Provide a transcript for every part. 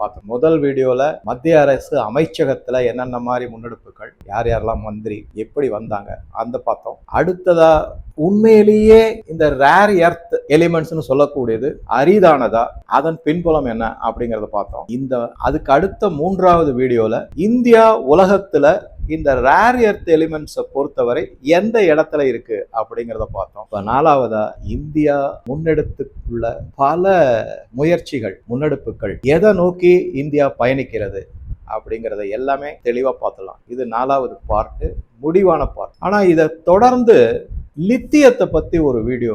பார்த்தோம் முதல் வீடியோவில் மத்திய அரசு அமைச்சகத்தில் என்னென்ன மாதிரி முன்னெடுப்புகள் யார் யாரெல்லாம் மந்திரி எப்படி வந்தாங்க அந்த பார்த்தோம். அடுத்ததா உண்மையிலேயே இந்த ரேர் எர்த் எலிமெண்ட்ஸ்னு சொல்லக்கூடியது அரிதானதா அதன் பின்புலம் என்ன அப்படிங்கிறத பார்த்தோம். இந்த அதுக்கு அடுத்த மூன்றாவது வீடியோவில் இந்தியா உலகத்தில் இந்த ரேர் எர்த் எலிமெண்ட்ஸை பொறுத்தவரை எந்த இடத்துல இருக்கு அப்படிங்கிறத பார்த்தோம். இப்போ நாலாவதா இந்தியா முன்னெடுத்துள்ள பல முயற்சிகள் முன்னெடுப்புகள் எதை நோக்கி இந்தியா பயணிக்கிறது அப்படிங்கிறத எல்லாமே தெளிவாக பார்த்துலாம் இது நாலாவது பார்ட்டு முடிவான பார்ட் ஆனால் இதை தொடர்ந்து லித்தியத்தை பற்றி ஒரு வீடியோ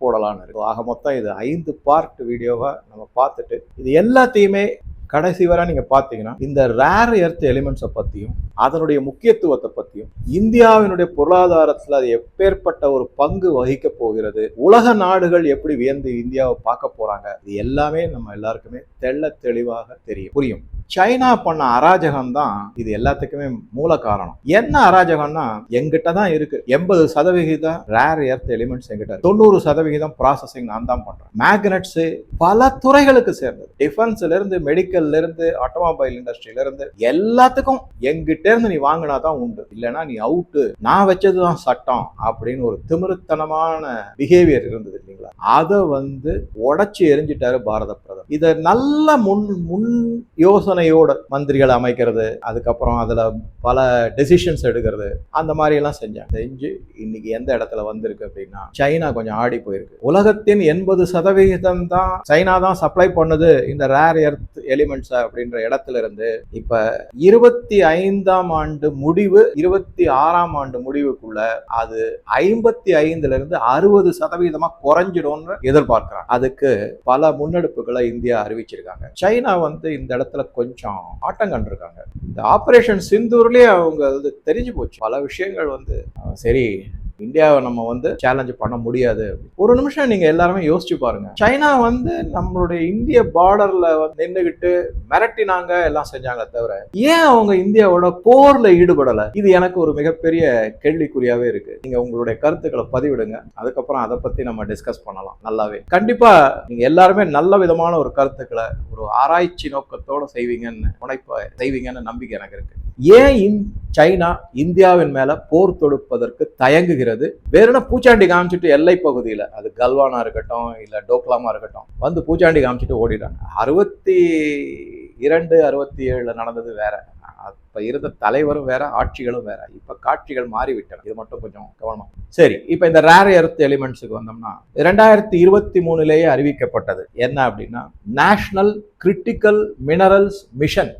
போடலான்னு இருக்கும் ஆக மொத்தம் இது ஐந்து பார்ட் வீடியோவை நம்ம பார்த்துட்டு இது எல்லாத்தையுமே கடைசி வரை நீங்க பார்த்தீங்கன்னா இந்த ரேர் எர்த் எலிமெண்ட்ஸை பத்தியும் அதனுடைய முக்கியத்துவத்தை பத்தியும் இந்தியாவினுடைய பொருளாதாரத்தில் அது எப்பேற்பட்ட ஒரு பங்கு வகிக்க போகிறது உலக நாடுகள் எப்படி வியந்து இந்தியாவை பார்க்க போறாங்க இது எல்லாமே நம்ம எல்லாருக்குமே தெள்ள தெளிவாக தெரியும் புரியும். சைனா பண்ண அராஜகம் தான் இது எல்லாத்துக்குமே மூல காரணம். என்ன அராஜகம்னா எங்கிட்ட தான் இருக்கு. எண்பது சதவிகிதம் ரேர் எர்த் எலிமெண்ட்ஸ் எங்கிட்ட தொண்ணூறு சதவிகிதம் ப்ராசஸிங் நான் தான் பண்றேன். மேக்னெட்ஸ் பல துறைகளுக்கு சேர்ந்தது. டிஃபென்ஸ்ல இருந்து மெடிக்கல்ல இருந்து ஆட்டோமொபைல் இண்டஸ்ட்ரியில இருந்து எல்லாத்துக்கும் எங்கிட்ட இருந்து நீ வாங்கினா தான் உண்டு. இல்லைன்னா நீ அவுட்டு நான் வச்சதுதான் சட்டம் அப்படின்னு ஒரு திமிருத்தனமான பிஹேவியர் இருந்தது இல்லைங்களா? அதை வந்து உடச்சி எரிஞ்சிட்டாரு பாரத பிரதமர். இதை நல்ல முன் முன் யோசனை யோசனையோட மந்திரிகளை அமைக்கிறது அதுக்கப்புறம் அதில் பல டெசிஷன்ஸ் எடுக்கிறது அந்த மாதிரி எல்லாம் செஞ்சாங்க செஞ்சு இன்னைக்கு எந்த இடத்துல வந்திருக்கு அப்படின்னா சைனா கொஞ்சம் ஆடி போயிருக்கு. உலகத்தின் எண்பது சதவிகிதம் தான் சைனா தான் சப்ளை பண்ணுது இந்த ரேர் எர்த் எலிமெண்ட்ஸ் அப்படின்ற இடத்துல இருந்து இப்ப இருபத்தி ஐந்தாம் ஆண்டு முடிவு இருபத்தி ஆறாம் ஆண்டு முடிவுக்குள்ள அது ஐம்பத்தி ஐந்துல இருந்து அறுபது சதவீதமா குறைஞ்சிடும்னு எதிர்பார்க்கிறாங்க. அதுக்கு பல முன்னெடுப்புகளை இந்தியா அறிவிச்சிருக்காங்க. சைனா வந்து இந்த இடத்துல கொஞ்சம் கொஞ்சம் ஆட்டம் கண்டிருக்காங்க இந்த ஆப்ரேஷன் சிந்தூர்லேயே அவங்க வந்து தெரிஞ்சு போச்சு. பல விஷயங்கள் வந்து சரி இந்தியாவை நம்ம வந்து சேலஞ்ச் பண்ண முடியாது. ஒரு நிமிஷம் நீங்க எல்லாருமே யோசிச்சு பாருங்க. சைனா வந்து நம்மளுடைய இந்திய பார்டர்ல வந்து நின்றுகிட்டு மிரட்டினாங்க எல்லாம் செஞ்சாங்க தவிர ஏன் அவங்க இந்தியாவோட போர்ல ஈடுபடல? இது எனக்கு ஒரு மிகப்பெரிய கேள்விக்குறியாவே இருக்கு. நீங்க உங்களுடைய கருத்துக்களை பதிவிடுங்க. அதுக்கப்புறம் அதை பத்தி நம்ம டிஸ்கஸ் பண்ணலாம். நல்லாவே. கண்டிப்பா நீங்க எல்லாருமே நல்ல விதமான ஒரு கருத்துக்களை ஒரு ஆராய்ச்சி நோக்கத்தோட செய்வீங்கன்னு முனைப்ப செய்வீங்கன்னு நம்பிக்கை எனக்கு இருக்கு. ஏன் இந் சைனா இந்தியாவின் மேல போர் தொடுப்பதற்கு தயங்குகிறது? வேறுனா பூச்சாண்டி காமிச்சிட்டு எல்லை பகுதியில அது கல்வானா இருக்கட்டும் இல்ல டோக்லாமா இருக்கட்டும் வந்து பூச்சாண்டி காமிச்சிட்டு ஓடிடுறாங்க. அறுபத்தி இரண்டு அறுபத்தி ஏழுல நடந்தது வேற. அப்ப இருந்த தலைவரும் வேற ஆட்சிகளும் வேற. இப்ப காட்சிகள் மாறிவிட்டன. இது மட்டும் கொஞ்சம் கவனமா. சரி இப்ப இந்த ரேர் எர்த் எலிமெண்ட்ஸுக்கு வந்தோம்னா ரெண்டாயிரத்தி இருபத்தி மூணுலேயே அறிவிக்கப்பட்டது. என்ன அப்படின்னா national critical minerals mission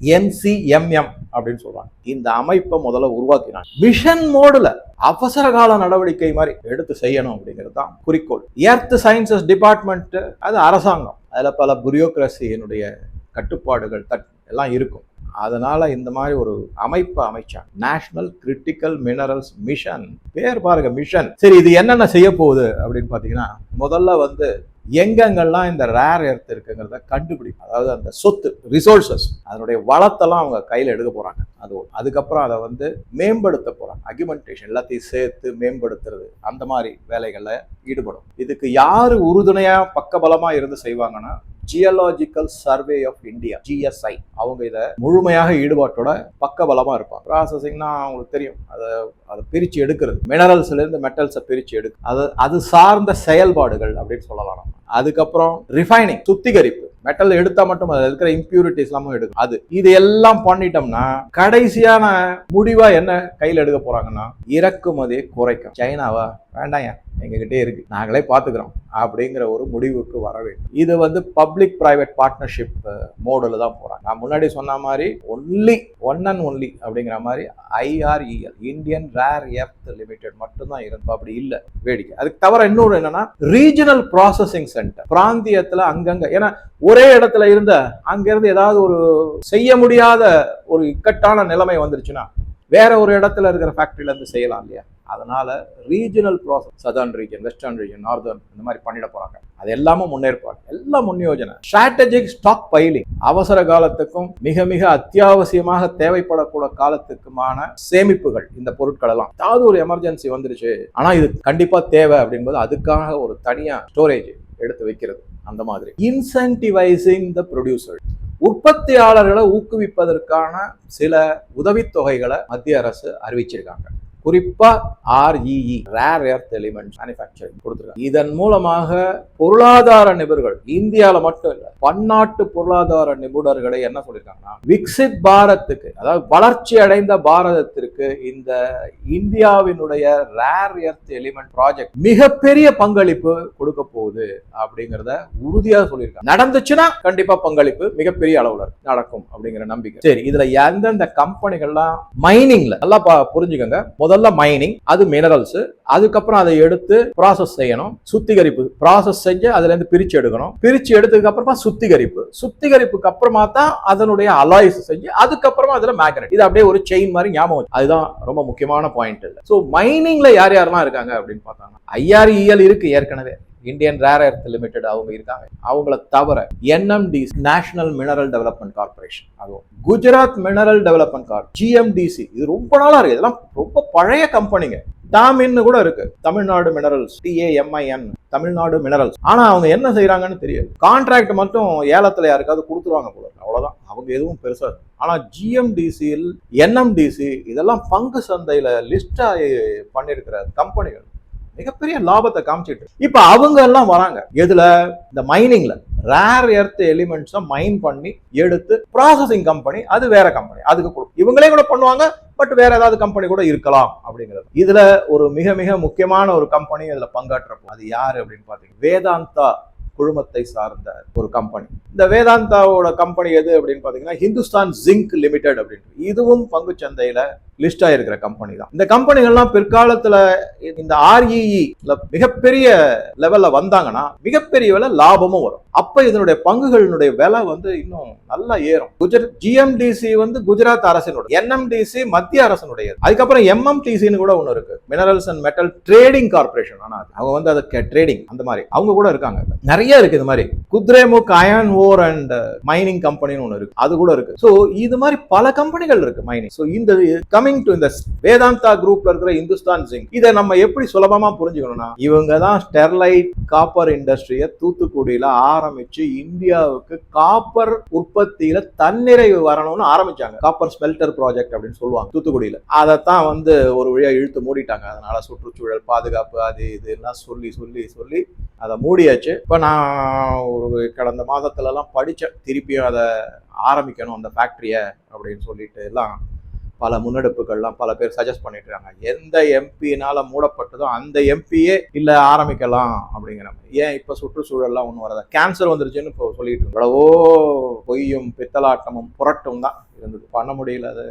NCMM அப்படின்னு சொல்றாங்க. இந்த அமைப்பை முதல்ல உருவாக்கினாங்க. மிஷன் மோடுல அவசர கால நடவடிக்கை மாதிரி எடுத்து செய்யணும் அப்படிங்கிறது தான் குறிக்கோள். எர்த் சயின்சஸ் டிபார்ட்மெண்ட் அது அரசாங்கம். அதுல பல புரியோக்ரஸியினுடைய கட்டுப்பாடுகள் தட் எல்லாம் இருக்கும். அதனால இந்த மாதிரி ஒரு அமைப்பை அமைச்சாங்க. நேஷனல் கிரிட்டிக்கல் மினரல்ஸ் மிஷன் பேர் பாருங்க மிஷன் சரி இது என்னென்ன செய்ய போகுது அப்படின்னு பார்த்தீங்கன்னா முதல்ல வந்து எங்கெங்கெல்லாம் இந்த ரேர் எர்த் இருக்குங்கிறத கண்டுபிடிக்கும். அதாவது அந்த சொத்து ரிசோர்சஸ் அதனுடைய வளத்தெல்லாம் அவங்க கையில் எடுக்க போறாங்க. அது அதுக்கப்புறம் அதை வந்து மேம்படுத்த போறாங்க. அக்யூமெண்டேஷன் எல்லாத்தையும் சேர்த்து மேம்படுத்துறது அந்த மாதிரி வேலைகளில் ஈடுபடும். இதுக்கு யார் உறுதுணையாக பக்கபலமாக இருந்து செய்வாங்கன்னா geological survey of India GSI அவங்க இதை முழுமையாக ஈடுபாட்டோட பக்கபலமா இருப்பாங்க. ப்ராசஸிங்னா அவங்களுக்கு தெரியும். அதை அதை பிரித்து எடுக்கிறது. மினரல்ஸ்லேருந்து மெட்டல்ஸை பிரித்து எடுக்கு அது அது சார்ந்த செயல்பாடுகள் அப்படின்னு சொல்லலாம் நம்ம. அதுக்கப்புறம் ரிஃபைனிங் சுத்திகரிப்பு. மெட்டல் எடுத்தா மட்டும் அதில் இருக்கிற இம்பியூரிட்டிஸ் எல்லாமே எடுக்கும். அது இது எல்லாம் பண்ணிட்டோம்னா கடைசியான முடிவா என்ன கையில் எடுக்க போறாங்கன்னா இறக்குமதியை குறைக்கும். சைனாவா? வேண்டாம் எங்ககிட்டே இருக்கு. நாங்களே பார்த்துக்கிறோம். அப்படிங்கிற ஒரு முடிவுக்கு வர வேண்டும். இது வந்து பப்ளிக் பிரைவேட் பார்ட்னர்ஷிப் மோடில் தான் போகிறாங்க நான் முன்னாடி சொன்ன மாதிரி ஒன்லி ஒன் அண்ட் ஒன்லி அப்படிங்கிற மாதிரி IREL Indian rare earth limited மட்டும்தான் இருக்கும் அப்படி இல்லை வேடிக்கை. அதுக்கு தவிர இன்னொரு என்னன்னா ரீஜனல் ப்ராசஸிங் சென்டர் பிராந்தியத்தில் அங்கங்கே ஏன்னா ஒரே இடத்துல இருந்த அங்கேருந்து ஏதாவது ஒரு செய்ய முடியாத ஒரு இக்கட்டான நிலைமை வந்துருச்சுன்னா வேற ஒரு இடத்துல இருக்கிற ஃபேக்டரியில இருந்து செய்யலாம் இல்லையா? அதனால் regional process southern region western region northern இந்த மாதிரி பண்ணிட போகிறாங்க அது எல்லாமே முன்னேற்பாடு. எல்லாம் முன் யோஜனை ஸ்ட்ராட்டஜிக் ஸ்டாக் பைலிங் அவசர காலத்துக்கும் மிக மிக அத்தியாவசியமாக தேவைப்படக்கூட காலத்துக்குமான சேமிப்புகள் இந்த பொருட்கள் எல்லாம் ஏதாவது ஒரு எமர்ஜென்சி வந்துருச்சு ஆனால் இது கண்டிப்பாக தேவை அப்படின்போது அதுக்காக ஒரு தனியாக ஸ்டோரேஜ் எடுத்து வைக்கிறது அந்த மாதிரி. இன்சென்டிவைசிங் த ப்ரொடியூசர் உற்பத்தியாளர்களை ஊக்குவிப்பதற்கான சில உதவித்தொகைகளை மத்திய அரசு அறிவிச்சிருக்காங்க. குறிப்பா REE rare earth elements manufacturing கொடுத்துருக்காங்க. இதன் மூலமாக பொருளாதார நிபுணர்கள் இந்தியாவில் மட்டும் இல்ல பன்னாட்டு பொருளாதார நிபுணர்களை என்ன சொல்லியிருக்காங்கன்னா விக்சித் பாரத்துக்கு அதாவது வளர்ச்சி அடைந்த பாரதத்திற்கு இந்த இந்தியாவினுடைய ரேர் எர்த் எலிமெண்ட் ப்ராஜெக்ட் மிகப்பெரிய பங்களிப்பு கொடுக்க போகுது அப்படிங்கிறத உறுதியா சொல்லியிருக்காங்க நடந்துச்சுன்னா கண்டிப்பா பங்களிப்பு மிகப்பெரிய அளவுல நடக்கும் அப்படிங்கிற நம்பிக்கை. சரி இதுல எந்தெந்த கம்பெனிகள்லாம் மைனிங்ல நல்லா பா- புரிஞ்சுக்கோங்க. முதல்ல மைனிங் அது மினரல்ஸ் அதுக்கப்புறம் அதை எடுத்து ப்ராசஸ் செய்யணும். சுத்திகரிப்பு. ப்ராசஸ் செஞ்சு அதுல இருந்து பிரிச்சு எடுக்கணும். பிரிச்சு எடுத்ததுக்கு அப்புறமா சுத்திகரிப்பு. சுத்திகரிப்புக்கு அப்புறமா தான் அதனுடைய அலாய்ஸ் செஞ்சு அதுக்கப்புறமா அதுல மேக்னெட் இது அப்படியே ஒரு செயின் மாதிரி ஞாபகம் அதுதான் ரொம்ப முக்கியமான பாயிண்ட் ஸோ மைனிங்ல யார் யாரெல்லாம் இருக்காங்க அப்படின்னு பார்த்தாங்க ஐஆர்இஎல் இருக்கு ஏற்கனவே. இந்தியன் ரேர் எர்த் லிமிடெட் அவங்க இருக்காங்க. அவங்கள தவிர NMD national mineral development corporation அதுவும் Gujarat mineral development corp GMDC இது ரொம்ப நாளா இருக்கு. இதெல்லாம் ரொம்ப பழைய கம்பெனிங்க டாமின்னு கூட இருக்கு. Tamil Nadu minerals TAMIN Tamil Nadu minerals ஆனா அவங்க என்ன செய்யறாங்கன்னு தெரியாது கான்ட்ராக்ட் மட்டும் ஏலத்துல யாருக்காவது கொடுத்துருவாங்க போல அவ்வளவுதான். அவங்க எதுவும் பெருசா ஆனா ஜிஎம்டிசியில் என்எம்டிசி இதெல்லாம் பங்கு சந்தையில லிஸ்ட் பண்ணிருக்கிற கம்பெனிகள் மிகப்பெரிய லாபத்தை காமிச்சிட்டு இப்போ இப்ப அவங்க எல்லாம் வராங்க. எதுல? இந்த மைனிங்ல ரேர் எர்த் எலிமெண்ட்ஸை மைன் பண்ணி எடுத்து ப்ராசஸிங் கம்பெனி அது வேற கம்பெனி அதுக்கு கொடுக்கும் இவங்களே கூட பண்ணுவாங்க பட் வேற ஏதாவது கம்பெனி கூட இருக்கலாம் அப்படிங்கிறது. இதுல ஒரு மிக மிக முக்கியமான ஒரு கம்பெனி இதுல பங்காற்றப்போ அது யாரு அப்படின்னு பாத்தீங்கன்னா வேதாந்தா குழுமத்தை சார்ந்த ஒரு கம்பெனி இந்த வேதாந்தாவோட கம்பெனி எது அப்படின்னு பாத்தீங்கன்னா ஹிந்துஸ்தான் ஜிங்க் லிமிடெட் அப்படின்னு இதுவும் பங்கு சந்தையில லிஸ்ட் ஆயிருக்கிற கம்பெனி தான். இந்த கம்பெனிகள்லாம் பிற்காலத்துல இந்த ஆர்இஇ மிகப்பெரிய லெவல்ல வந்தாங்கன்னா மிகப்பெரிய விலை லாபமும் வரும். அப்ப இதனுடைய பங்குகளினுடைய விலை வந்து இன்னும் நல்லா ஏறும். குஜராத் ஜிஎம்டிசி வந்து குஜராத் அரசினுடைய என்எம்டிசி மத்திய அரசினுடைய அதுக்கப்புறம் எம்எம்டிசின்னு கூட ஒன்று இருக்கு. Minerals and metal trading corporation ஆனா அவங்க வந்து அதுக்கு ட்ரேடிங் அந்த மாதிரி. அவங்க கூட இருக்காங்க. நிறைய இருக்கு இது மாதிரி. Kudremukh iron ore and mining கம்பெனின்னு ஒன்று இருக்கு. அது கூட இருக்கு. ஸோ இது மாதிரி பல கம்பெனிகள் இருக்கு மைனிங் ஸோ இந்த கமிங் டு இந்த வேதாந்தா குரூப்ல இருக்கிற இந்துஸ்தான் சிங் இதை நம்ம எப்படி சுலபமா புரிஞ்சுக்கணும்னா இவங்க தான் ஸ்டெர்லைட் காப்பர் இண்டஸ்ட்ரியை தூத்துக்குடியில ஆரம்பிச்சு இந்தியாவுக்கு காப்பர் உற்பத்தியில தன்னிறைவு வரணும்னு ஆரம்பிச்சாங்க. காப்பர் ஸ்மெல்டர் ப்ராஜெக்ட் அப்படின்னு சொல்லுவாங்க தூத்துக்குடியில. அதைத்தான் வந்து ஒரு வழியா இழுத்து மூடிட்டாங்க. அதனால சுற்றுச்சூழல் பாதுகாப்பு அது இதுலாம் சொல்லி சொல்லி சொல்லி அதை மூடியாச்சு. இப்போ நான் ஒரு கடந்த மாதத்துலலாம் படித்தேன் திருப்பியும் அதை ஆரம்பிக்கணும் அந்த ஃபேக்ட்ரியை அப்படின்னு சொல்லிட்டு எல்லாம் பல முன்னெடுப்புகள்லாம் பல பேர் சஜஸ்ட் பண்ணிட்டு இருக்காங்க எந்த எம்பினால மூடப்பட்டதோ அந்த எம்பியே இல்லை ஆரம்பிக்கலாம் அப்படிங்கிற மாதிரி. ஏன் இப்போ சுற்றுச்சூழல்லாம் ஒன்றும் வரதா கேன்சர் வந்துருச்சுன்னு இப்போ சொல்லிட்டு இருக்கோம். எவ்வளவோ பொய்யும் பித்தலாட்டமும் புரட்டும் தான் இருந்தது. பண்ண முடியல அது.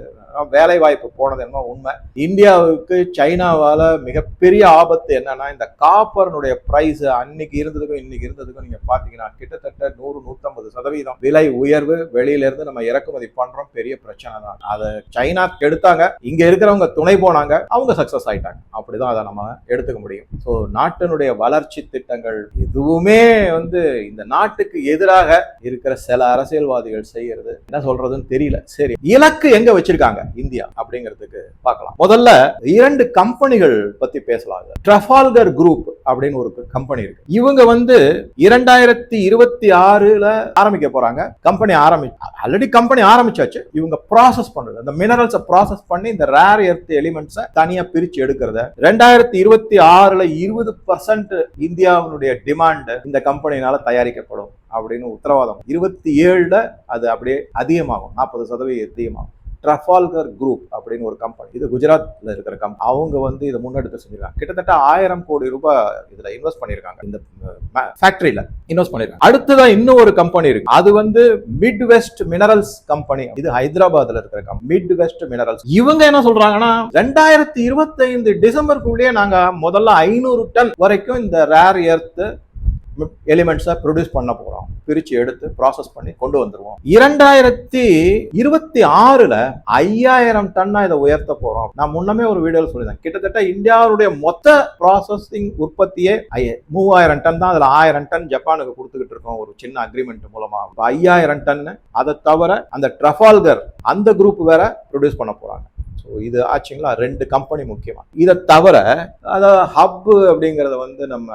வேலை வாய்ப்பு போனது என்ன உண்மை. இந்தியாவுக்கு சைனாவால் மிகப்பெரிய ஆபத்து என்னன்னா இந்த காப்பர்னுடைய பிரைஸ் அன்னைக்கு இருந்ததுக்கும் இன்னைக்கு இருந்ததுக்கும் நீங்க பாத்தீங்கன்னா கிட்டத்தட்ட நூறு நூத்தம்பது சதவீதம் விலை உயர்வு வெளியில இருந்து நம்ம இறக்குமதி பண்றோம். பெரிய பிரச்சனை தான். அதை சைனா எடுத்தாங்க இங்க இருக்கிறவங்க துணை போனாங்க. அவங்க சக்சஸ் ஆயிட்டாங்க. அப்படிதான் அதை நம்ம எடுத்துக்க முடியும். ஸோ நாட்டினுடைய வளர்ச்சி திட்டங்கள் எதுவுமே வந்து இந்த நாட்டுக்கு எதிராக இருக்கிற சில அரசியல்வாதிகள் செய்யறது. என்ன சொல்றதுன்னு தெரியல. சரி இலக்கு எங்க வச்சிருக்காங்க? இந்தியா அப்படிங்கிறதுக்கு பார்க்கலாம். முதல்ல இரண்டு கம்பெனிகள் பத்தி பேசலாம் ட்ரஃபால்கர் குரூப் அப்படின்னு ஒரு கம்பெனி இருக்கு. இவங்க வந்து இரண்டாயிரத்தி இருபத்தி ஆறுல ஆரம்பிக்க போறாங்க. கம்பெனி ஆரம்பி ஆல்ரெடி கம்பெனி ஆரம்பிச்சாச்சு. இவங்க ப்ராசஸ் பண்றது. அந்த மினரல்ஸை ப்ராசஸ் பண்ணி இந்த ரேர் எர்த் எலிமெண்ட்ஸை தனியா பிரிச்சு எடுக்கிறத. ரெண்டாயிரத்தி இருபத்தி ஆறுல இருபது பர்சன்ட் இந்தியாவினுடைய டிமாண்ட் இந்த கம்பெனினால தயாரிக்கப்படும். அப்படின்னு உத்தரவாதம். இருபத்தி ஏழில் அது அப்படியே அதிகமாகும். நாற்பது சதவீதம் அதிகமாகும். ட்ரஃபால்கர் குரூப் அப்படின்னு ஒரு கம்பெனி இது குஜராத்ல இருக்கிற கம்பெனி அவங்க வந்து இதை முன்னெடுத்து செஞ்சிருக்காங்க. கிட்டத்தட்ட ஆயிரம் கோடி ரூபாய் இதுல இன்வெஸ்ட் பண்ணிருக்காங்க. இந்த ஃபேக்டரியில இன்வெஸ்ட் பண்ணிருக்காங்க. அடுத்ததான் இன்னும் ஒரு கம்பெனி இருக்கு. அது வந்து மிட் வெஸ்ட் மினரல்ஸ் கம்பெனி இது ஹைதராபாத்ல இருக்கிற கம்பெனி மிட் வெஸ்ட் மினரல்ஸ் இவங்க என்ன சொல்றாங்கன்னா ரெண்டாயிரத்தி இருபத்தைந்து டிசம்பருக்குள்ளேயே நாங்க முதல்ல ஐநூறு டன் வரைக்கும் இந்த ரேர் எர்த்து எலிமெண்ட்ஸை ப்ரொடியூஸ் பண்ண போகிறோம் பிரித்து எடுத்து ப்ராசஸ் பண்ணி கொண்டு வந்துடுவோம் இரண்டாயிரத்தி இருபத்தி ஆறில் ஐயாயிரம் டன்னாக இதை உயர்த்த போகிறோம் நான் முன்னமே ஒரு வீடியோவில் சொல்லியிருந்தேன். கிட்டத்தட்ட இந்தியாவுடைய மொத்த ப்ராசஸிங் உற்பத்தியே ஐய- மூவாயிரம் டன் தான். அதில் ஆயிரம் டன் ஜப்பானுக்கு கொடுத்துக்கிட்டு இருக்கோம். ஒரு சின்ன அக்ரிமெண்ட் மூலமாக ஐயாயிரம் டன்னு அதை தவிர அந்த ட்ரஃபால்கர் அந்த குரூப் வேற ப்ரொடியூஸ் பண்ண போகிறாங்க ஸோ இது ஆச்சுங்களா? ரெண்டு கம்பெனி முக்கியமாக இதை தவிர அதாவது ஹப்பு அப்படிங்கிறத வந்து நம்ம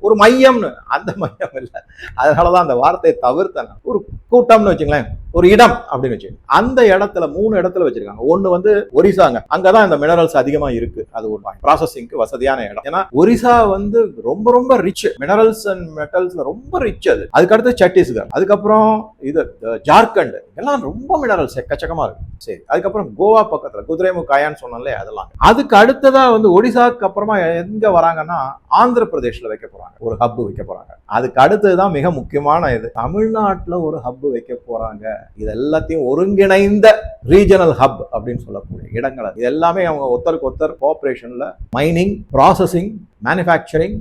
ஒரு மையம்னு. அந்த மையம் இல்லை. அதனாலதான் அந்த வார்த்தையை தவிர்த்தேன். ஒரு கூட்டம்னு வச்சுங்களேன். ஒரு இடம் அப்படின்னு வச்சு. அந்த இடத்துல மூணு இடத்துல வச்சிருக்காங்க. ஒன்னு வந்து ஒரிசாங்க. அங்கதான் இந்த மினரல்ஸ் அதிகமா இருக்கு. அது ஒரு ப்ராசஸிங்க்கு வசதியான இடம். ஏன்னா ஒரிசா வந்து ரொம்ப ரொம்ப ரிச் மினரல்ஸ் அண்ட் மெட்டல்ஸ்ல ரொம்ப ரிச் அது. அதுக்கடுத்து சத்தீஸ்கர். அதுக்கப்புறம் இது ஜார்க்கண்ட் எல்லாம் ரொம்ப மினரல்ஸ் எக்கச்சக்கமா இருக்கு. சரி. அதுக்கப்புறம் கோவா பக்கத்துல குதிரைமுகாயான்னு சொன்னாலே அதெல்லாம். அதுக்கு அடுத்ததா வந்து ஒடிசாக்கு அப்புறமா எங்க வராங்கன்னா ஆந்திர பிரதேஷ்ல வைக்க போறாங்க. ஒரு ஹப் வைக்க போறாங்க. அதுக்கு அடுத்ததுதான் மிக முக்கியமான இது. தமிழ்நாட்டில் ஒரு ஹப் வைக்க போறாங்க. இது எல்லாத்தையும் ஒருங்கிணைந்த ரீஜனல் ஹப் அப்படின்னு சொல்லக்கூடிய இடங்கள் இது எல்லாமே அவங்க ஒருத்தருக்கு ஒருத்தர் கோஆபரேஷன்ல mining processing manufacturing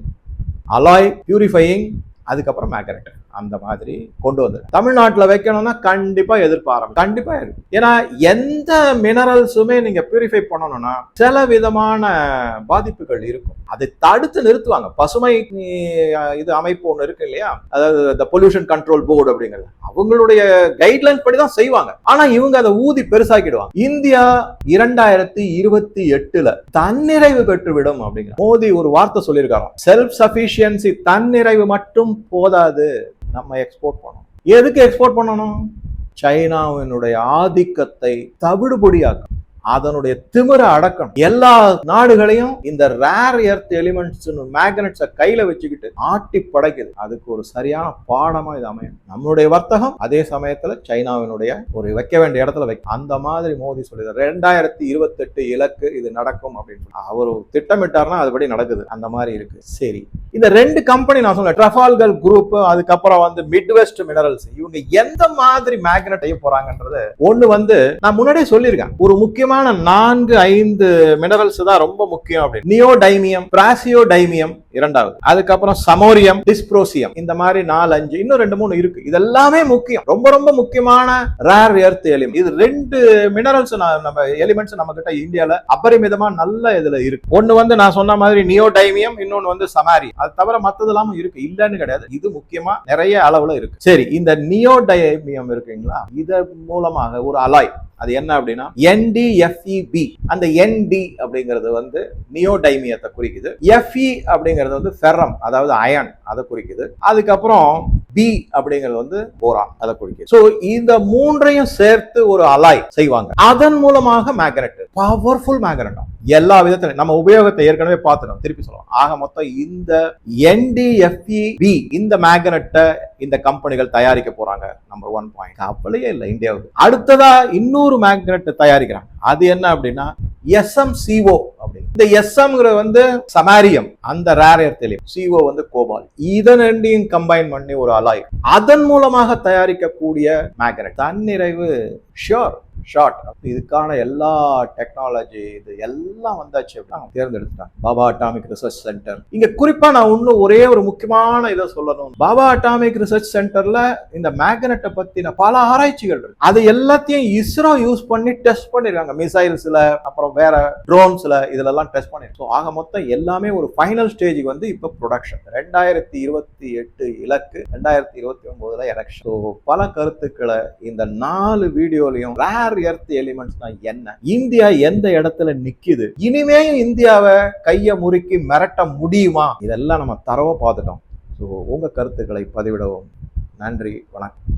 alloy purifying அதுக்கப்புறம் மேக்கரேட்டர் அந்த மாதிரி கொண்டு வந்து தமிழ்நாட்டில் வைக்கணும்னா கண்டிப்பாக எதிர்பாரம் கண்டிப்பாக இருக்கு ஏன்னா எந்த மினரல்ஸுமே நீங்கள் பியூரிஃபை பண்ணணும்னா சில விதமான பாதிப்புகள் இருக்கும். அதை தடுத்து நிறுத்துவாங்க. பசுமை இது அமைப்பு ஒன்று இருக்கு இல்லையா? அதாவது இந்த பொல்யூஷன் கண்ட்ரோல் போர்டு அப்படிங்கிறது. அவங்களுடைய கைட்லைன்ஸ் படி தான் செய்வாங்க. ஆனா இவங்க அதை ஊதி பெருசாக்கிடுவாங்க. இந்தியா இரண்டாயிரத்தி இருபத்தி எட்டுல தன்னிறைவு பெற்றுவிடும் அப்படிங்கிற. மோடி ஒரு வார்த்தை சொல்லியிருக்காராம். செல்ஃப் சஃபிஷியன்சி தன்னிறைவு மட்டும் போதாது. நம்ம எக்ஸ்போர்ட் பண்ணணும். எதுக்கு எக்ஸ்போர்ட் பண்ணணும்? சைனாவினுடைய ஆதிக்கத்தை தவிடுபொடியாக்கணும் அதனுடைய திமிர அடக்கம். எல்லா நாடுகளையும் இந்த ரேர் எர்த் எலிமெண்ட்ஸ் மேக்னெட்ஸை கையில வச்சுக்கிட்டு ஆட்டி படைக்குது. அதுக்கு ஒரு சரியான பாடமா இது அமையும். நம்மளுடைய வர்த்தகம் அதே சமயத்துல சைனாவினுடைய ஒரு வைக்க வேண்டிய இடத்துல வைக்க அந்த மாதிரி மோடி சொல்லிடுறாரு. ரெண்டாயிரத்தி இருபத்தெட்டு இலக்கு இது நடக்கும் அப்படின்னு அவர் திட்டமிட்டார்னா அதுபடி நடக்குது. அந்த மாதிரி இருக்கு. சரி. இந்த ரெண்டு கம்பெனி நான் சொல்ல ட்ரஃபால்கல் குரூப் அதுக்கப்புறம் வந்து மிட்வெஸ்ட் மினரல்ஸ் இவங்க எந்த மாதிரி மேக்னட் செய்ய போறாங்கன்றது ஒண்ணு வந்து நான் முன்னாடியே சொல்லியிருக்கேன். ஒரு முக்கியமான நான்கு ஐந்து மினரல்ஸ் தான் ரொம்ப முக்கியம் அப்படின்னு. நியோடைமியம் பிராசியோடைமியம் இரண்டாவது. அதுக்கப்புறம் சமோரியம் டிஸ்ப்ரோசியம் இந்த மாதிரி நாலு அஞ்சு இன்னும் ரெண்டு மூணு இருக்கு. இதெல்லாமே முக்கியம். ரொம்ப ரொம்ப முக்கியமான ரேர் எர்த் எலிமெண்ட் இது ரெண்டு மினரல்ஸ் நம்ம எலிமெண்ட்ஸ் நம்ம கிட்ட இந்தியால அபரிமிதமா நல்ல இதுல இருக்கு. ஒன்னு வந்து நான் சொன்ன மாதிரி நியோடைமியம் இன்னொன்னு வந்து சமாரி அது தவிர மத்தது எல்லாமே இருக்கு. இல்லன்னு கிடையாது. இது முக்கியமா நிறைய அளவுல இருக்கு. சரி இந்த நியோடைமியம் இருக்குங்களா? இதன் மூலமாக ஒரு அலாய் அது என்ன அப்படின்னா என்டிஎஃப்இபி அந்த என்டி அப்படிங்கிறது வந்து நியோடைமியத்தை குறிக்குது. எஃப்இ அப்படிங்கிறது வந்து ஃபெரம் அதாவது அயன் அதை குறிக்குது. அதுக்கப்புறம் பி அப்படிங்கிறது வந்து போரா அதை குடிக்க. சோ இந்த மூன்றையும் சேர்த்து ஒரு அலாய் செய்வாங்க. அதன் மூலமாக மேக்னெட் பவர்ஃபுல் மேக்னெட் எல்லா விதத்திலும் நம்ம உபயோகத்தை ஏற்கனவே பார்த்துட்டோம். திருப்பி சொல்லுவோம் ஆக மொத்தம் இந்த என்டிஎஃப்இபி இந்த மேக்னெட்டை இந்த கம்பெனிகள் தயாரிக்க போறாங்க. நம்பர் ஒன் பாயிண்ட் அப்படியே இல்லை இந்தியாவுக்கு. அடுத்ததா இன்னொரு மேக்னெட் தயாரிக்கிறாங்க. அது என்ன அப்படின்னா எஸ்எம்சிஓ இந்த எஸ்எம்ங்கிற வந்து சமாரியம் அந்த ரேர் எர்த் சிஓ வந்து கோபால் இதன் ரெண்டையும் கம்பைன் பண்ணி ஒரு அலாய் அதன் மூலமாக தயாரிக்கக்கூடிய மேக்னட் தன்னிறைவு ஷியோர் ஷார்ட் இதுக்கான எல்லா டெக்னாலஜி இது எல்லாம் வந்தாச்சு அப்படின்னா தேர்ந்தெடுத்துட்டாங்க. பாபா அட்டாமிக் ரிசர்ச் சென்டர் இங்க குறிப்பா நான் இன்னும் ஒரே ஒரு முக்கியமான இதை சொல்லணும். பாபா அட்டாமிக் ரிசர்ச் சென்டர்ல இந்த மேக்னெட்டை பத்தின பல ஆராய்ச்சிகள் இருக்கு. அது எல்லாத்தையும் இஸ்ரோ யூஸ் பண்ணி டெஸ்ட் பண்ணிருக்காங்க. மிசைல்ஸ்ல அப்புறம் வேற ட்ரோன்ஸ்ல இதுலலாம் டெஸ்ட் பண்ணிருக்கோம் ஸோ ஆக மொத்தம் எல்லாமே ஒரு ஃபைனல் ஸ்டேஜுக்கு வந்து இப்போ ப்ரொடக்ஷன் ரெண்டாயிரத்தி இருபத்தி எட்டு இலக்கு ரெண்டாயிரத்தி இருபத்தி ஒன்பதுல எலெக்ஷன் பல கருத்துக்களை இந்த நாலு வீடியோலையும் ரேர் எர்த் எலிமெண்ட்ஸ்னா என்ன? இந்தியா எந்த இடத்துல நிக்குது? இனிமேயும் இந்தியாவை கையை முறுக்கி மிரட்ட முடியுமா? இதெல்லாம் நம்ம தரவை பார்த்துட்டோம். ஸோ உங்க கருத்துக்களை பதிவிடவும். நன்றி. வணக்கம்.